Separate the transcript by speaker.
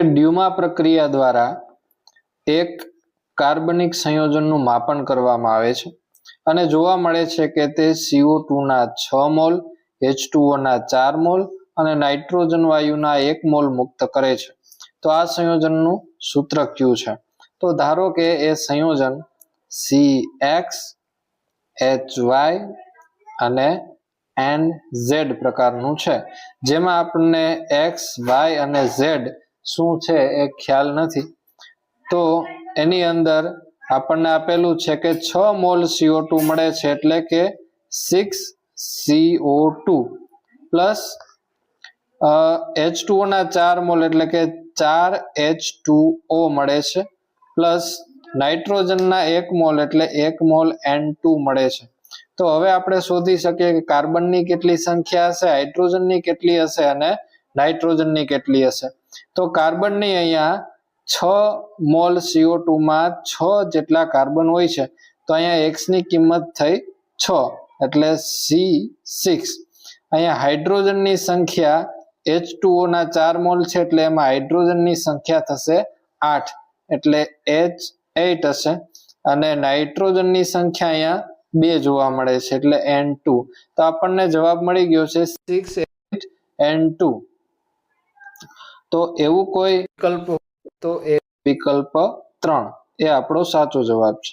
Speaker 1: ડ્યુમા પ્રક્રિયા દ્વારા એક કાર્બનિક સંયોજનનું માપન કરવામાં આવે છે. અને જોવા મળે છે કે તે સીઓ ટુના છ મોલ એચ ટુઓના ચાર મોલ અને નાઇટ્રોજન વાયુના એક મોલ મુક્ત કરે છે. તો આ સંયોજનનું સૂત્ર કયું છે. તો ધારો કે એ સંયોજન સી એક્સ એચ વાય અને એન ઝેડ પ્રકારનું છે. જેમાં આપણને એક્સ વાય અને Z શું છે એ ખ્યાલ નથી. તો એની અંદર આપણને આપેલું છે કે છ મોલ સીઓ ટુ મળે છે એટલે કે six C O two plus H ના ચાર મોલ એટલે કે ચાર એચ મળે છે પ્લસ નાઇટ્રોજનના એક મોલ એટલે એક મોલ એન ટુ મળે છે. તો હવે આપણે શોધી શકીએ કે કાર્બનની કેટલી સંખ્યા હશે, હાઇડ્રોજનની કેટલી હશે અને નાઇટ્રોજનની કેટલી હશે. તો કાર્બનની અહીંયા છ મોલ સીઓ ટુમાં છ જેટલા કાર્બન હોય છે, તો અહીંયા એક્સની કિંમત થઈ છ, એટલે સી સિક્સ અહીંયા હાઇડ્રોજનની સંખ્યા એચ ના ચાર મોલ છે, એટલે એમાં હાઇડ્રોજનની સંખ્યા થશે આઠ, એટલે એચ એટ હશે. અને નાઇટ્રોજનની સંખ્યા અહીંયા બે જોવા મળે છે, એટલે એન ટુ તો આપણને જવાબ મળી ગયો છે સિક્સ એટ એન ટુ તો એવું કોઈ વિકલ્પ તો એ વિકલ્પ ત્રણ. એ આપણો સાચો જવાબ છે.